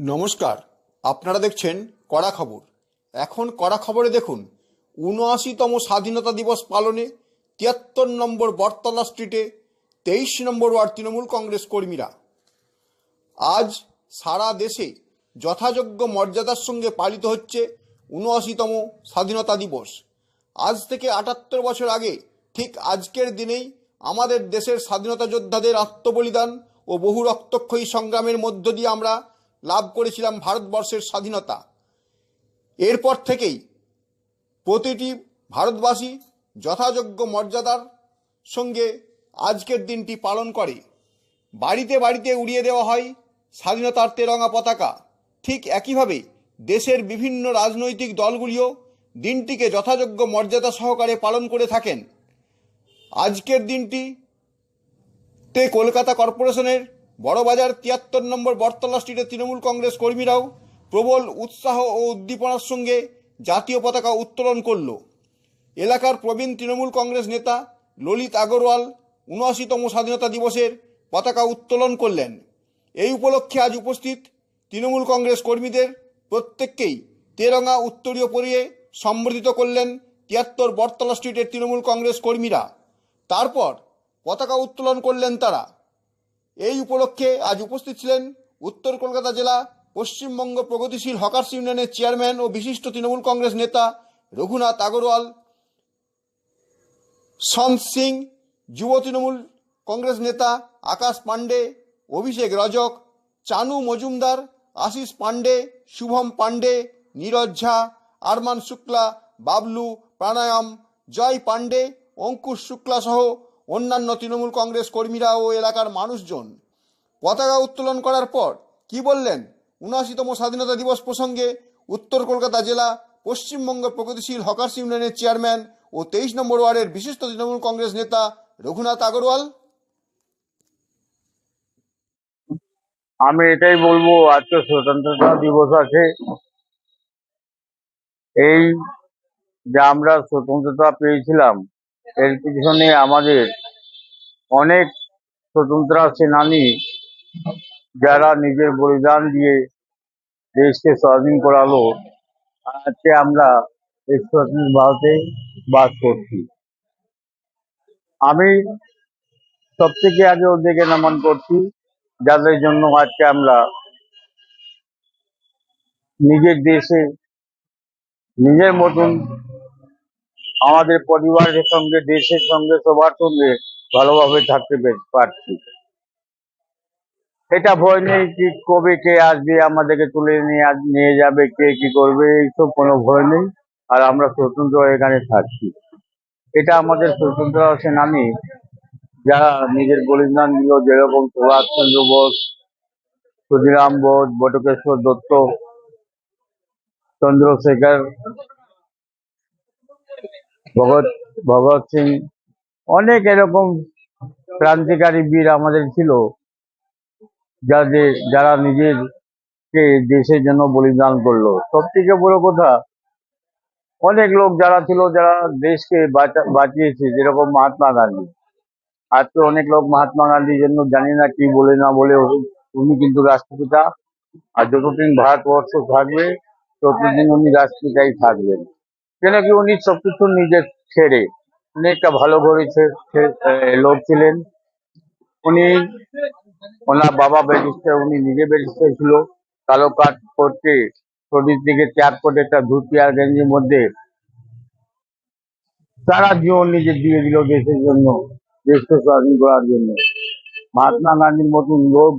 নমস্কার, আপনারা দেখছেন কড়া খবর। এখন কড়া খবরে দেখুন, উনআশিতম স্বাধীনতা দিবস পালনে তিয়াত্তর নম্বর বটতলা স্ট্রিটে তেইশ নম্বর ওয়ার্ড তৃণমূল কংগ্রেস কর্মীরা। আজ সারা দেশে যথাযোগ্য মর্যাদার সঙ্গে পালিত হচ্ছে উনআশিতম স্বাধীনতা দিবস। আজ থেকে আটাত্তর বছর আগে ঠিক আজকের দিনেই আমাদের দেশের স্বাধীনতা যোদ্ধাদের আত্মবলিদান ও বহু রক্তক্ষয়ী সংগ্রামের মধ্য দিয়ে আমরা লাভ করেছিলাম ভারতবর্ষের স্বাধীনতা। এরপর থেকেই প্রতিটি ভারতবাসী যথাযোগ্য মর্যাদার সঙ্গে আজকের দিনটি পালন করে। বাড়িতে বাড়িতে উড়িয়ে দেওয়া হয় স্বাধীনতার তেরঙা পতাকা। ঠিক একইভাবে দেশের বিভিন্ন রাজনৈতিক দলগুলিও দিনটিকে যথাযোগ্য মর্যাদা সহকারে পালন করে থাকেন। আজকের দিনটি তে কলকাতা কর্পোরেশনের বড়বাজার তিয়াত্তর নম্বর বটতলা স্ট্রিটে তৃণমূল কংগ্রেস কর্মীরাও প্রবল উৎসাহ ও উদ্দীপনার সঙ্গে জাতীয় পতাকা উত্তোলন করল। এলাকার প্রবীণ তৃণমূল কংগ্রেস নেতা ললিত আগরওয়াল উনআশিতম স্বাধীনতা দিবসের পতাকা উত্তোলন করলেন। এই উপলক্ষে আজ উপস্থিত তৃণমূল কংগ্রেস কর্মীদের প্রত্যেককেই তেরঙা উত্তরীয় পরিয়ে সম্বর্ধিত করলেন তিয়াত্তর বটতলা স্ট্রিটের তৃণমূল কংগ্রেস কর্মীরা। তারপর পতাকা উত্তোলন করলেন তারা। এই উপলক্ষে আজ উপস্থিত ছিলেন উত্তর কলকাতা জেলা পশ্চিমবঙ্গ প্রগতিশীল হকার্স ইউনিয়নের চেয়ারম্যান ও বিশিষ্ট তৃণমূল কংগ্রেস নেতা রঘুনাথ আগরওয়াল, সন্ত সিং, যুব তৃণমূল কংগ্রেস নেতা আকাশ পাণ্ডে, অভিষেক রজক, চানু মজুমদার, আশিস পাণ্ডে, শুভম পাণ্ডে, নীরজ ঝা, আরমান শুক্লা, বাবলু প্রাণায়াম, জয় পাণ্ডে, অঙ্কুশ শুক্লা সহ অন্যান্য তৃণমূল কংগ্রেস কর্মীরা ও এলাকার মানুষজন। পতাকা উত্তোলন করার পর কি বললেন? উনআশিতম স্বাধীনতা দিবস প্রসঙ্গে উত্তর কলকাতা জেলা পশ্চিমবঙ্গ প্রগতিশীল হকার্স ইউনিয়নের চেয়ারম্যান ও তেইশ নম্বর ওয়ার্ডের বিশিষ্ট তৃণমূল কংগ্রেস নেতা রঘুনাথ আগরওয়াল। আমি এটাই বলব, আজকে স্বতন্ত্রতা দিবস আছে। এই যে আমরা স্বতন্ত্রতা পেয়েছিলাম, এর পিছনে আমাদের অনেক স্বতন্ত্রা সেনানী যারা নিজের বলিদান দিয়ে দেশকে স্বাধীন করালো আজকে আমরা এই স্বাধীন ভারতে বাস করছি। আমি সব থেকে আগে ওদেরকে নামান করছি, যাদের জন্য আজকে আমরা নিজের দেশে, নিজের মতন আমাদের পরিবারের সঙ্গে, দেশের সঙ্গে, সবার সঙ্গে ভালোভাবে থাকতে পারছি। এটা ভয় নেই কি কবে কে আসবে, আমাদেরকে তুলে নিয়ে নিয়ে যাবে, কে কি করবে এইসব কোনো ভয় নেই। আর আমরা স্বতন্ত্র এখানে থাকছি। এটা আমাদের স্বতন্ত্র সেনানী যারা নিজের বলিদান দিল, যেরকম সুভাষচন্দ্র বোস, ক্ষুদিরাম বোস, বটকেশ্বর দত্ত, চন্দ্রশেখর, ভগৎ ভগৎ সিং অনেক এরকম ক্রান্তিকারী বীর আমাদের ছিল, যাদের, যারা নিজের কে দেশের জন্য বলিদান করল। সব থেকে বড় কথা, অনেক লোক যারা ছিল, যারা দেশকে বাঁচা- বাঁচিয়েছে, যেরকম মহাত্মা গান্ধী। আজকে অনেক লোক মহাত্মা গান্ধীর জন্য জানি না কি বলে, না বলে উনি কিন্তু রাষ্ট্রপিতা। আর যতদিন ভারতবর্ষ থাকবে, ততদিন উনি রাষ্ট্রপিতাই থাকবেন। কেন কি উনি সবকিছু নিজে ছেড়ে উনি একটা ভালো ঘরে লোক ছিলেন। উনি, ওনার বাবা ব্যারিস্টার, উনি নিজে ব্যারিস্টার ছিল। কালো কাজ করতে শরীর থেকে ত্যাগ করে একটা ধুতি আর গেঞ্জির মধ্যে সারা জীবন নিজে দিয়ে দিল দেশের জন্য, দেশকে স্বাধীন করার জন্য। মহাত্মা গান্ধীর মতন লোক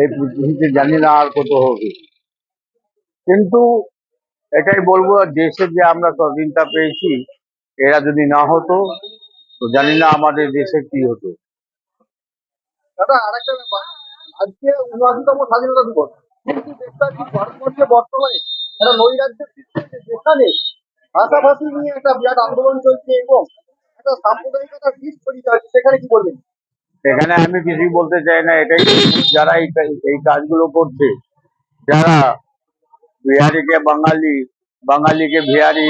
এই পৃথিবীতে জানি না আর কত হবে। কিন্তু এটাই বলব, দেশে যে আমরা স্বাধীনতা পেয়েছি এরা যদি না হতো তো জানি না আমাদের দেশে কি হতো। দাদা আরেকটা ব্যাপার। আজকে উনআশিতম স্বাধীনতা দিবস। কিন্তু দেখতে পাচ্ছি ভারতবর্ষে বর্তমানে একটা নৈরাজ্যের সৃষ্টি যেখানে ভাষাভাষী নিয়ে একটা বিরাট আন্দোলন চলছে এবং একটা সাম্প্রদায়িকতার বীজ ছড়িয়ে আছে। সেখানে কি বলবেন? এখানে আমি কিছুই বলতে চাই না। এটাই যারা এই এই কাজগুলো করছে যারা বিহারিকে বাঙালি বাঙালিকে বিহারি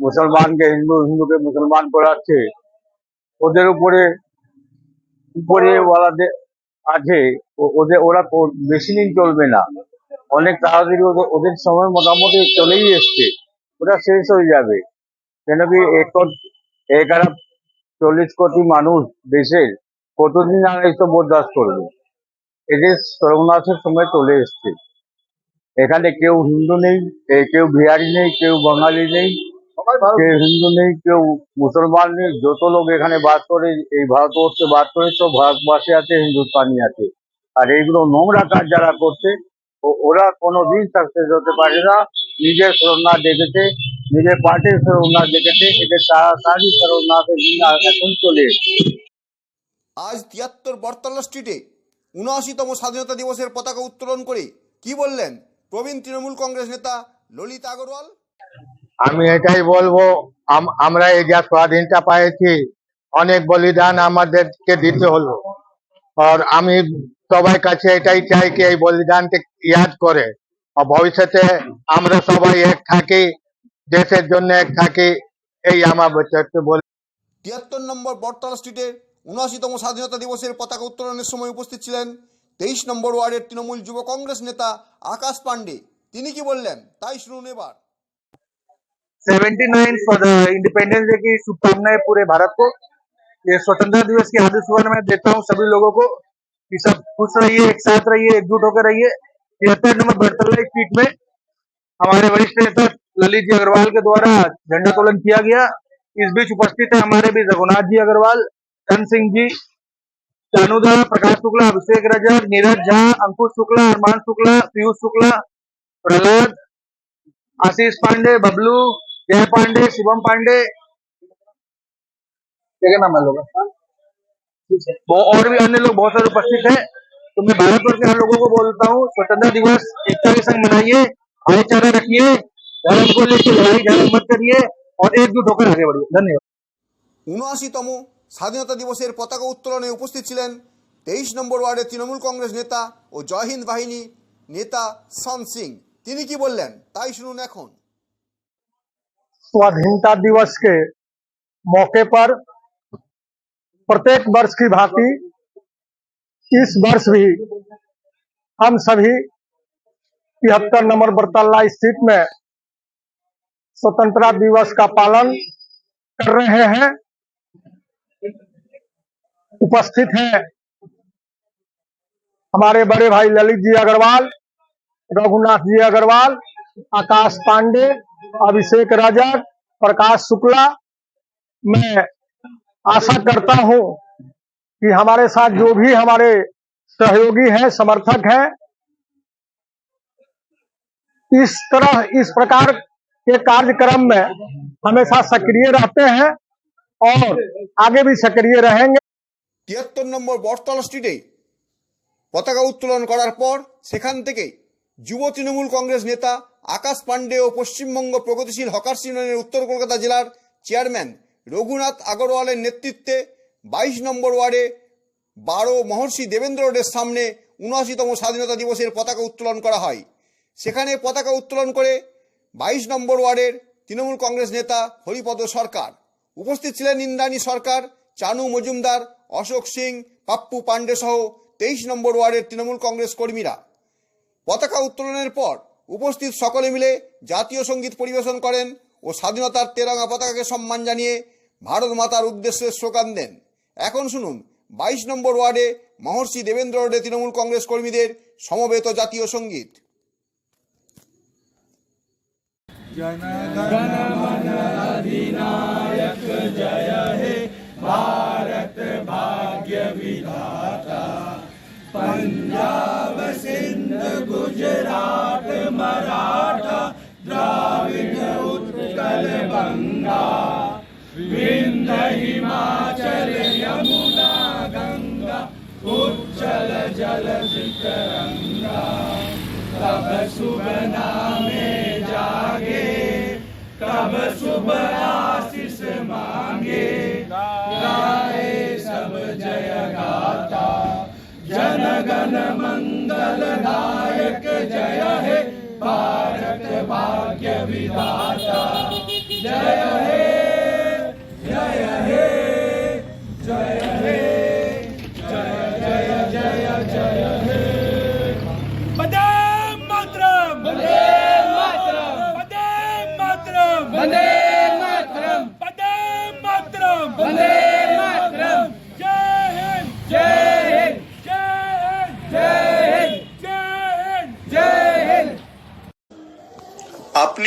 মুসলমানকে, হিন্দু, হিন্দুকে মুসলমান করাচ্ছে। ওদের উপরে উপরে ওয়ালাদের আছে ওদের, ওরা বেশি দিন চলবে না। অনেক তাড়াতাড়ি ওদের- ওদের সময় মোটামুটি চলেই এসছে। ওটা শেষ হয়ে যাবে। কেন কি এগারো, চল্লিশ কোটি মানুষ দেশের, কতদিন আর এইসব বরদাস্ত করবে? এদের সর্বনাশের সময় চলে এসছে। এখানে কেউ হিন্দু নেই কেউ বিহারি নেই, কেউ বাঙালি নেই। হিন্দু নেই কেউ মুসলমান নেই যত লোক এখানে বাস করে এই ভারতবর্ষে বাস করে সব ভারতবাসী আছে হিন্দুস্তানি আছে। আর এইগুলো নোংরা কাজ যারা করছে ও- ওরা কোনোদিন সাকসেস হতে পারে না। নিজের সরনাথ দেখেছে নিজের পার্টির সরনাথ দেখেছে এদের তাড়াতাড়ি আর এখন চলে আজ তিয়াত্তর বটতলা স্ট্রিটে উনআশিতম স্বাধীনতা দিবসের পতাকা উত্তোলন করে কি বললেন প্রবীণ তৃণমূল কংগ্রেস নেতা ললিত আগরওয়াল? আমি এটাই বলব, আম- আমরা এই যা স্বাধীনতা পেয়েছি অনেক বলিদান আমাদেরকে দিতে হলো। আর আমি সবাই কাছে এটাই চাই কি এই বলিদানকে ইয়াদ করে। ভবিষ্যতে আমরা সবাই এক থাকি, দেশের জন্য এক থাকি, এই আমার বক্তব্য বলে। তিয়াত্তর নম্বর বটতলা স্ট্রিটের উনআশিতম স্বাধীনতা দিবসের পতাকা উত্তোলনের সময় উপস্থিত ছিলেন তেইশ নম্বর ওয়ার্ডের তৃণমূল যুব কংগ্রেস নেতা আকাশ পান্ডে তিনি কি বললেন? তাই শুনুন এবার। 79 फॉर द इंडिपेंडेंस डे की शुभकामनाएँ पूरे भारत को। ये स्वतंत्रता दिवस की हार्दिक शुभकामनाएँ मैं देता हूँ सभी लोगों को कि सब खुश रहिए, एक साथ रहिए, एकजुट होकर रहिए। तिहत्तर नंबर बड़तला स्ट्रीट में। हमारे वरिष्ठ नेता ललित जी अग्रवाल के द्वारा झंडोत्तोलन किया गया। इस बीच उपस्थित है हमारे भी रघुनाथ जी अग्रवाल, धन सिंह जी, चानुदा, प्रकाश शुक्ला, अभिषेक रजक नीरज झा, अंकुश शुक्ला अरमान शुक्ला, पीयूष शुक्ला, प्रहलाद, आशीष पांडे, बबलू जय पांडे शिवम पांडे क्या क्या नाम है लोगों का? वो और भी अन्य लोग बहुत सारे उपस्थित हैं तो मैं भारतवर्ष के हर लोगों को बोलता हूँ स्वतंत्रता दिवस एकता के संग मनाइए भाईचारा रखिए धर्म को लेकर लड़ाई झगड़ा मत करिए और एकजुट होकर आगे बढ़िए धन्यवाद উনআশিতম স্বাধীনতা দিবসের পতাকা উত্তোলনে উপস্থিত ছিলেন তেইশ নম্বর ওয়ার্ডের তৃণমূল কংগ্রেস নেতা ও জয় হিন্দ বাহিনী নেতা সন সিং তিনি কি বললেন তাই শুনুন এখন स्वाधीनता दिवस के मौके पर प्रत्येक वर्ष की भांति इस वर्ष भी हम सभी तिहत्तर नंबर बरतल्ला स्थित में स्वतंत्रता दिवस का पालन कर रहे हैं, उपस्थित हैं। हमारे बड़े भाई ललित जी अग्रवाल, रघुनाथ जी अग्रवाल, आकाश पांडे अभिषेक रजक प्रकाश शुक्ला मैं आशा करता हूं कि हमारे साथ जो भी हमारे सहयोगी हैं समर्थक हैं इस तरह इस प्रकार के कार्यक्रम में हमेशा सक्रिय रहते हैं और आगे भी सक्रिय रहेंगे তিয়াত্তর নম্বর বটতলা স্ট্রিটে পতাকা উত্তোলন করার পর সেখান থেকে যুব তৃণমূল কংগ্রেস নেতা আকাশ পান্ডে ও পশ্চিমবঙ্গ প্রগতিশীল হকার্স ইউনিয়নের উত্তর কলকাতা জেলার চেয়ারম্যান রঘুনাথ আগরওয়ালের নেতৃত্বে বাইশ নম্বর ওয়ার্ডে বারো মহর্ষি দেবেন্দ্র রোডের সামনে উনআশিতম স্বাধীনতা দিবসের পতাকা উত্তোলন করা হয়। সেখানে পতাকা উত্তোলন করে বাইশ নম্বর ওয়ার্ডের তৃণমূল কংগ্রেস নেতা হরিপদ সরকার। উপস্থিত ছিলেন ইন্দ্রাণী সরকার, চানু মজুমদার, অশোক সিং, পাপ্পু পান্ডে সহ তেইশ নম্বর ওয়ার্ডের তৃণমূল কংগ্রেস কর্মীরা। পতাকা উত্তোলনের পর উপস্থিত সকলে মিলে জাতীয় সংগীত পরিবেশন করেন ও স্বাধীনতার তেরঙ্গা পতাকাকে সম্মান জানিয়ে ভারত মাতার উদ্দেশ্যে স্লোগান দেন এখন শুনুন বাইশ নম্বর ওয়ার্ডে মহর্ষি দেবেন্দ্র রোডে তৃণমূল কংগ্রেস কর্মীদের সমবেত জাতীয় সংগীত काल विकरंगा तब शुभ नामे जागे तब शुभ आशीष मांगे गाए सब जय गाता जन गण मंगल नायक जय है भारत भाग्य विधाता जय है